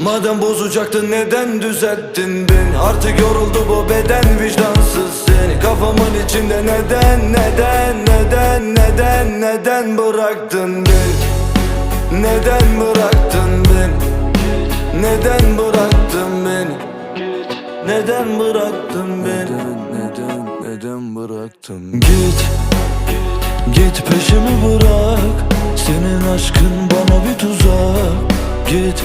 Madem bozacaktın neden düzelttin beni? Artık yoruldu bu beden vicdansız seni. Kafamın içinde neden neden neden neden neden bıraktın beni? Neden bıraktın beni? Neden bıraktın beni? Neden bıraktın beni? Neden neden bıraktın Git Git peşimi bırak. Senin aşkın bana bir tuzak. Git